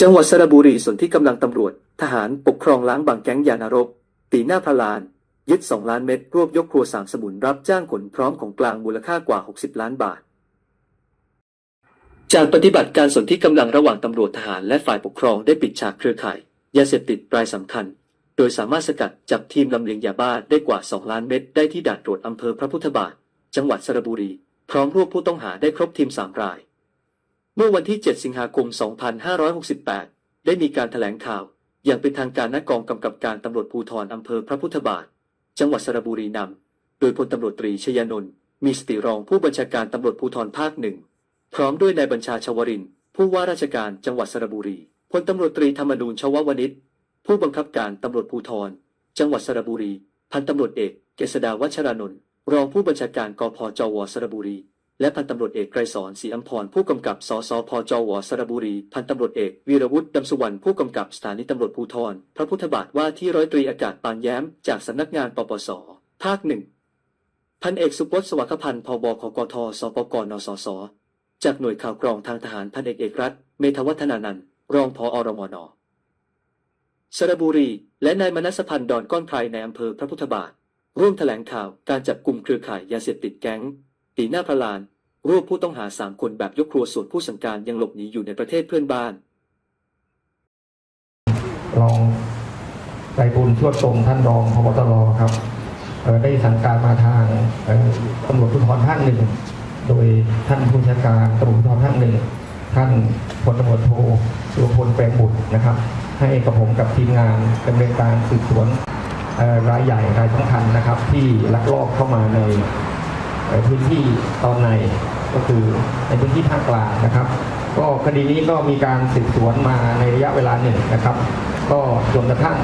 จังหวัดสระบุรีส่วนที่กำลังตำรวจ ทหารปกครองล้างบางแก๊งยานรก ตีหน้าพลาน ยึด 2 ล้านเม็ดรวบยกครัวสามสมุนรับจ้างขนพร้อมของกลางมูลค่ากว่า 60 ล้านบาท จากปฏิบัติการส่วนที่กำลังระหว่างตำรวจทหารและฝ่ายปกครองได้ปิดฉากเครือข่ายยาเสพติดรายสำคัญ โดยสามารถสกัดจับทีมลำเลียงยาบ้าได้กว่า 2 ล้านเม็ดได้ที่ด่านตรวจอำเภอพระพุทธบาท จังหวัดสระบุรี พร้อมรวบผู้ต้องหาได้ครบทีม3ราย เมื่อวันที่ 7 สิงหาคม 2568 ได้มีการแถลงข่าว อย่างเป็นทางการณกองกำกับการตำรวจภูธรอำเภอพระพุทธบาท จังหวัดสระบุรีนำ โดยพลตำรวจตรีชยานนท์ มีสติรองผู้บัญชาการตำรวจภูธรภาคหนึ่ง พร้อมด้วยนายบัญชาชวริน ผู้ว่าราชการจังหวัดสระบุรี พลตำรวจตรีธรรมนูญชววนิชผู้บังคับการตำรวจภูธร จังหวัดสระบุรี พันตำรวจเอก เกษดาวัชรานนท์ รองผู้บัญชาการกพจวสระบุรี และพันตำรวจเอกไกรสอนศรีอัมพรผู้กำกับสสพจวสระบุรี พันตำรวจเอกวีรวุฒิดำสุวรรณผู้กำกับสถานีตำรวจภูธรพระพุทธบาทว่าที่ร้อยตรีอากาศปานแย้ม จากสำนักงานปปส ภาคหนึ่งพันเอกสุพจน์สวัสดิ์พันธ์พบขกทสปกนสสจากหน่วยข่าวกรองทางทหารพันเอกเอกรัฐเมธวัฒนานันท์รองพออรมนสระบุรี และนายมนัสพันธ์ดอนก้อนไพรในอำเภอพระพุทธบาท ร่วมแถลงข่าวการจับกลุ่มเครือข่ายยาเสพติดแก๊ง ตีหน้าพระลาน รวบผู้ต้องหาสามคนแบบยกครัวส่วนผู้สังการยังหลบหนีอยู่ในประเทศเพื่อนบ้าน รองไตรบุญชวดทรงท่านรองพบตรครับได้สั่งการมาทางตำรวจภูธรภาคหนึ่ง โดยท่านผู้บัญชาการตำรวจภูธรภาคหนึ่งท่านพลตำรวจโทสุรพลแปลงบุตรนะครับ ให้กับผมกับทีมงานดำเนินการสืบสวนรายใหญ่รายสำคัญนะครับ ที่ลักลอบเข้ามาใน พื้นที่ตอนในก็คือในพื้นที่ภาคกลางนะครับ ก็คดีนี้ก็มีการสืบสวนมาในระยะเวลาหนึ่งนะครับ ก็จนกระทั่ง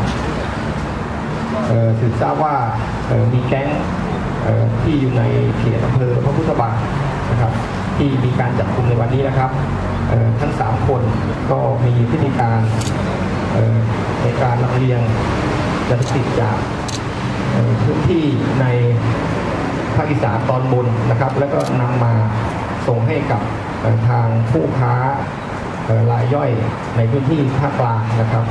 สืบทราบว่ามีแก๊งที่อยู่ในเขตอำเภอพระพุทธบาทนะครับที่มีการจับกลุ่มในวันนี้นะครับทั้งสามคนก็มีพฤติการในการลำเลียงยาเสพติดจากพื้นที่ใน ภาคอีสานตอนบนนะครับ แล้วก็นำมาส่งให้กับทางผู้ค้ารายย่อยในพื้นที่ภาคกลางนะครับ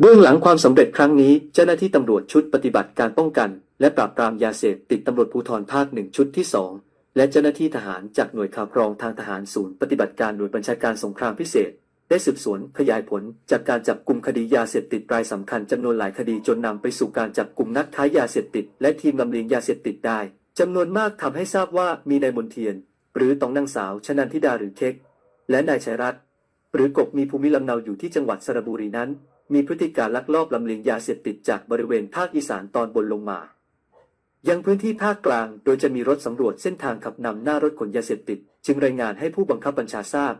เบื้องหลังความสำเร็จครั้งนี้เจ้าหน้าที่ตำรวจชุดปฏิบัติการป้องกัน และปราบปรามยาเสพติดตำรวจภูธรภาคหนึ่งชุดที่2และเจ้าหน้าที่ทหารจากหน่วยข่าวกรองทางทหารศูนย์ปฏิบัติการหน่วยบัญชาการสงครามพิเศษ ได้สืบสวนขยายผลจากการจับกลุ่มคดียาเสพติดรายสำคัญจำนวนหลายคดีจนนำไปสู่การจับกลุ่มนักค้ายาเสพติด และทีมลำเลียงยาเสพติดได้จำนวนมากทำให้ทราบว่ามีนายมนเทียน หรือตองนางสาวชนันทิดาหรือเค้กและนายชัยรัตน์หรือกบมีภูมิลำเนาอยู่ที่จังหวัดสระบุรีนั้น มีพฤติการลักลอบลำเลียงยาเสพติดจากบริเวณภาคอีสานตอนบนลงมา ยังพื้นที่ภาคกลางโดยจะมีรถสำรวจเส้นทางขับนำหน้ารถขนยาเสพติด จึงรายงานให้ผู้บังคับบัญชาทราบ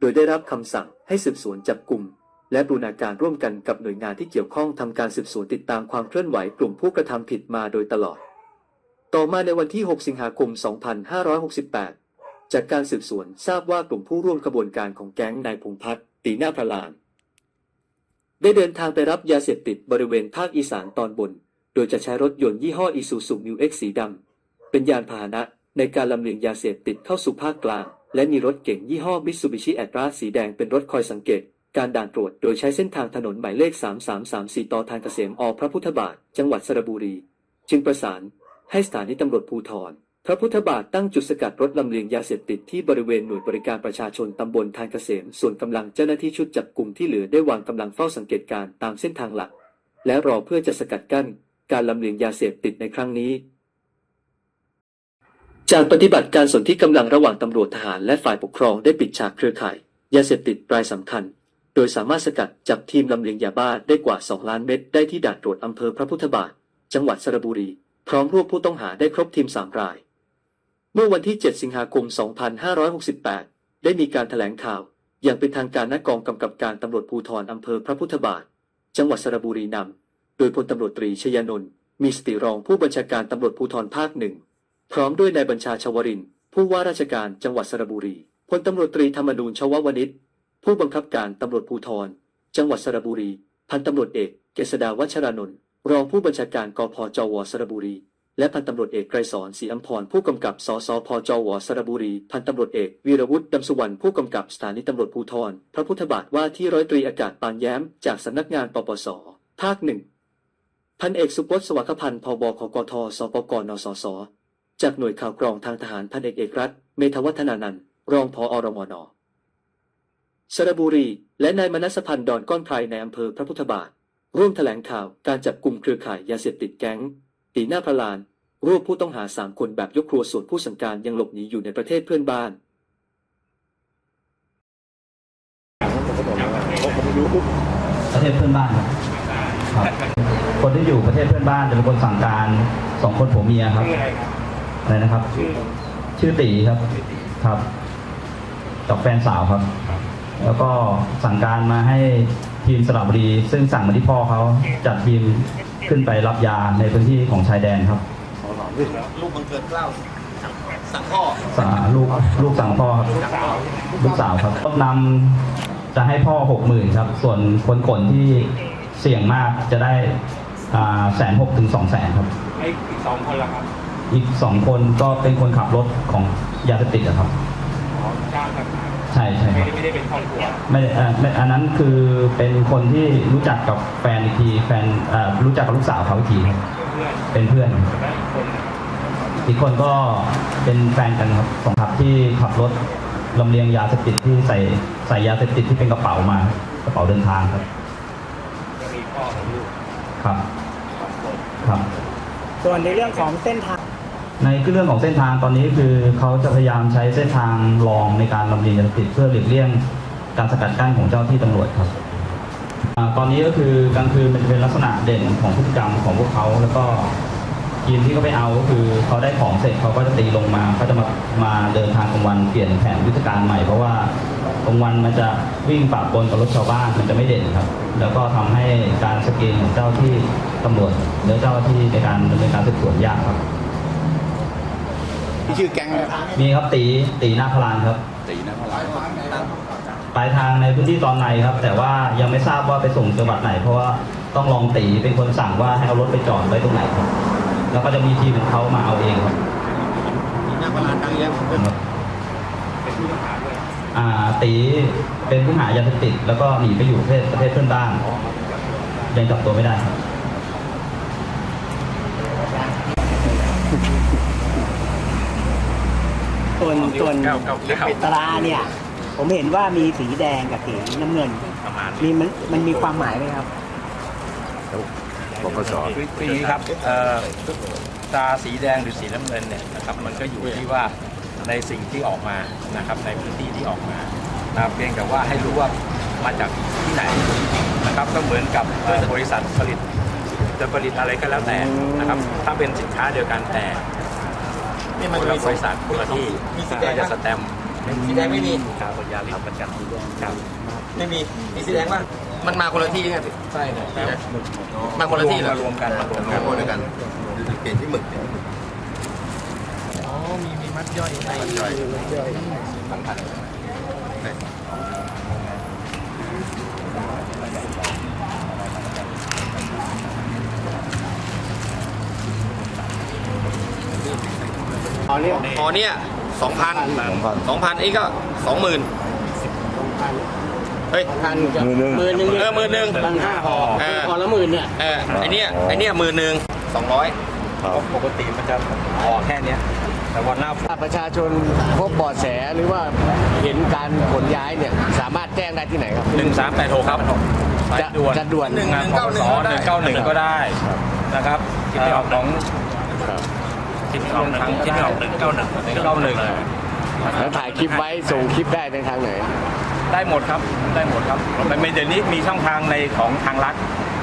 โดยได้รับคำสั่ง ให้สืบสวนจับกลุ่ม และบูรณาการร่วมกันกับหน่วยงานที่เกี่ยวข้องทำการสืบสวนติดตามความเคลื่อนไหวกลุ่มผู้กระทำผิดมาโดยตลอด ต่อมาในวันที่ 6 สิงหาคม 2568 จากการสืบสวนทราบว่ากลุ่มผู้ร่วมขบวนการของแก๊งนายพงพัฒน์ตีหน้าพระลาน ได้เดินทางไปรับยาเสพติดบริเวณภาคอีสานตอนบน โดยจะใช้รถยนต์ยี่ห้ออีซูซูมิวเอ็กสีดำเป็นยานพาหนะในการลำเลียงยาเสพติดเข้าสู่ภาคกลาง และมีรถเก๋งยี่ห้อมิตซูบิชิแอตราสีแดงเป็นรถคอยสังเกต การด่านตรวจโดยใช้เส้นทางถนนหมายเลข 3334 ต่อทางเกษมอพระพุทธบาท จังหวัดสระบุรี จึงประสานให้สถานีตำรวจภูธรพระพุทธบาทตั้งจุดสกัดรถลำเลียงยาเสพติดที่บริเวณหน่วยบริการประชาชนตำบลทางเกษม ส่วนกำลังเจ้าหน้าที่ชุดจับกลุ่มที่เหลือได้วางกำลังเฝ้าสังเกตการตามเส้นทางหลัก และรอเพื่อจะสกัดกั้นการลำเลียงยาเสพติดในครั้งนี้ จากปฏิบัติการสนที่กำลังระหว่างตำรวจทหารและฝ่ายปกครองได้ปิดฉากเครือข่ายยาเสพติดรายสำคัญ โดยสามารถสกัดจับทีมลำเลียงยาบ้าได้กว่า 2 ล้านเม็ดได้ที่ด่านตรวจอำเภอพระพุทธบาท จังหวัดสระบุรี พร้อมรวบผู้ต้องหาได้ครบทีม 3 ราย เมื่อวันที่ 7 สิงหาคม 2568 ได้มีการแถลงข่าว อย่างเป็นทางการณกองกำกับการตำรวจภูธรอำเภอพระพุทธบาท จังหวัดสระบุรีนำโดยพลตำรวจตรีชยานนท์มีสติรองผู้บัญชาการตำรวจภูธรภาคหนึ่ง พร้อมด้วยนายบัญชาชวริน ผู้ว่าราชการจังหวัดสระบุรี พลตำรวจตรีธรรมนูญชววนิชผู้บังคับการตำรวจภูธร จังหวัดสระบุรี พันตำรวจเอกเกษดาวัชรานนท์รองผู้บัญชาการกพจวสระบุรี และพันตำรวจเอกไกรสอนศรีอัมพรผู้กำกับสสพจวสระบุรี พันตำรวจเอกวีรวุฒิดำสุวรรณผู้กำกับสถานีตำรวจภูธร พระพุทธบาทว่าที่ร้อยตรีอากาศปานแย้ม จากสำนักงานปปส ภาคหนึ่งพันเอกสุพจน์สวัสดิ์พันธ์พบคกทสปกนสส จากหน่วยข่าวกรองทางทหารพันเอกเอกรัฐเมธวัฒนานันท์รองพอรมนสระบุรี และนายมนัสพันธ์ดอนก้อนไพรในอำเภอพระพุทธบาท ร่วมแถลงข่าวการจับกลุ่มเครือข่ายยาเสพติดแก๊ง ตีหน้าพระลาน รวบผู้ต้องหาสามคนแบบยกครัวส่วนผู้สังการยังหลบหนีอยู่ในประเทศเพื่อนบ้านประเทศเพื่อนบ้านครับครับคนที่อยู่ประเทศเพื่อนบ้านจะเป็นคนสั่งการสองคนผัวเมียครับ อะไรนะครับชื่อตีครับ ครับ กับแฟนสาวครับ แล้วก็สั่งการมาให้ทีมสระบุรี ซึ่งสั่งมาที่พ่อเขาจัดทีมขึ้นไปรับยาในพื้นที่ของชายแดนครับ ลูกบังเกิดเกล้าสั่งสั่งพ่อสั่งลูกลูกสั่งพ่อครับลูกสาวครับต้นนำจะให้พ่อหกหมื่นครับ ส่วนคนขนที่เสี่ยงมากจะได้แสนหกถึงสองแสนครับไอ้อีกสองคนละครับ อีกสองคนก็เป็นคนขับรถของยาเสพติดอะครับอ๋อจ้างกันใช่ใช่คไม่รับ ได้ไม่ได้เป็นครอบครัวไม่ได้เอ่อไม่อันนั้นคือเป็นคนที่รู้จักกับแฟนอีกทีแฟนเอ่อรู้จักกับลูกสาวเขาอีกทีครับเพื่อนเป็นเพื่อนและอีกคน อีกคนก็เป็นแฟนกันครับสองขับที่ขับรถลำเลียงยาเสพติดที่ใส่ใส่ยาเสพติดที่เป็นกระเป๋ามากระเป๋าเดินทางครับจะมีพ่อของลูกครับ สองคน ครับ ส่วนในเรื่องของเส้นทาง ในเรื่องของเส้นทางตอนนี้คือเขาจะพยายามใช้เส้นทางรองในการลำเลียงยาเสพติดเพื่อหลีกเลี่ยงการสกัดกั้นของเจ้าที่ตำรวจครับอตอนนี้ก็คือกลางคืนมันจะเป็นลักษณะเด่นของพฤติกรรมของพวกเขาแล้วก็ทีมที่เขาไปเอาก็คือเขาได้ของเสร็จเขาก็จะตีลงมาเขาจะมามาเดินทางกลางวันเปลี่ยนแผนยุทธการใหม่เพราะว่ากลางวันมันจะวิ่งปะปนกับรถชาวบ้านมันจะไม่เด่นครับ แล้วก็ทำให้การสกรีนของเจ้าที่ตำรวจหรือเจ้าที่ในการดำเนินการสืบสวนยากครับ มีชื่อแก๊งไหมมีครับตีตีหน้าพลานครับ ตีนะพลายปลายทางในพื้นที่ตอนในครับ แต่ว่ายังไม่ทราบว่าไปส่งจังหวัดไหน เพราะว่าต้องลองตีเป็นคนสั่งว่าให้เอารถไปจอดไว้ตรงไหนครับ แล้วก็จะมีทีมของเขามาเอาเองครับหน้าพลานดังเยี่ยมเป็นผู้ต้องหาด้วยอ่าตีเป็นผู้หายาเสพติดแล้วก็หนีไปอยู่ประเทศประเทศเพื่อนบ้านยังจับตัวไม่ได้ครับ ส่วนส่วนเก้าเก้าเก้าตราเนี่ย ผมเห็นว่ามีสีแดงกับสีน้ำเงินประมาณมีมันมันมีความหมายไหมครับปปสคือคืออย่างนี้ครับเอ่อตราสีแดงหรือสีน้ำเงินเนี่ยนะครับมันก็อยู่ที่ว่าในสิ่งที่ออกมานะครับในพื้นที่ที่ออกมานะครับเพียงแต่ว่าให้รู้ว่ามาจากที่ไหนนะครับก็เหมือนกับเอ่อบริษัทผลิตจะผลิตอะไรก็แล้วแต่นะครับถ้าเป็นสินค้าเดียวกันแต่ นี่มันคนจะละมีบริษัทคนละที่มีสีแดงก็จะปะสแตมป์สีแดงไม่มีการบริยาลิตประกันครับไม่มีมีสีแดงป่ะมันมาคนละที่ไงใช่ครับมาคนละที่เหรอมารวมกันมารวมรกันวมด้วยกันเปลี่ยนที่หมึกอ๋อมีมีมัดย่อยมัดย่อยมัดย่อ ยพันพันอ๋อเนี่ยสองพันสองพันไอ้ก็สองหมื่นเฮ้ยพันหมื่นหนึ่งหมื่นหนึ่งเออหมื่นหนึ่งตั้งห้าพอเออพอละหมื่นเนี่ยเออไอเนี้ยไอเนี้ยหมื่นหนึ่งสองร้อยปกติมันจะออกแค่เนี้ยแต่วันหน้าฝนถ้าประชาชนพบเบาะแสหรือว่าเห็นการขนย้ายเนี่ยสามารถแจ้งได้ที่ไหนครับหนึ่งสามแปดหกครับสายจะด่วนจะด่วนหนึ่งงานปปสหนึ่งเก้าหนึ่งก็ได้นะครับคิดไม่ออกของ คิดไม่ออกทางคิดไม่ออกหนึ่งเก้าหนึ่งหนึ่งเก้าหนึ่งแล้วถ่ายคลิปไว้ส่งคลิปได้ในทางไหน ได้หมดครับได้หมดครับมันเดี๋ยวนี้มีช่องทางในของทางรัฐ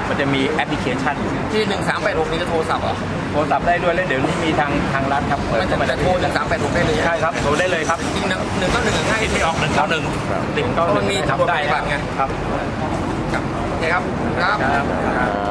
มันจะมีแอปพลิเคชันที่หนึ่งสามแปดหกนี่จะโทรศัพท์เหรอโทรศัพท์ได้ด้วยแล้วเดี๋ยวนี้มีทางทางรัฐครับเปิดมันจะเข้ามาจะโทรหนึ่งสามแปดหกได้เลยใช่ครับโทรได้เลยครับจริงหนึ่งหนึ่งก็หนึ่งง่ายคิดไม่ออกหนึ่งเก้าหนึ่งหนึ่งเก้าหมันึ่นงมีทำได้ตำรวจปฏิบัติไงครับครับโอเคครับครับครับ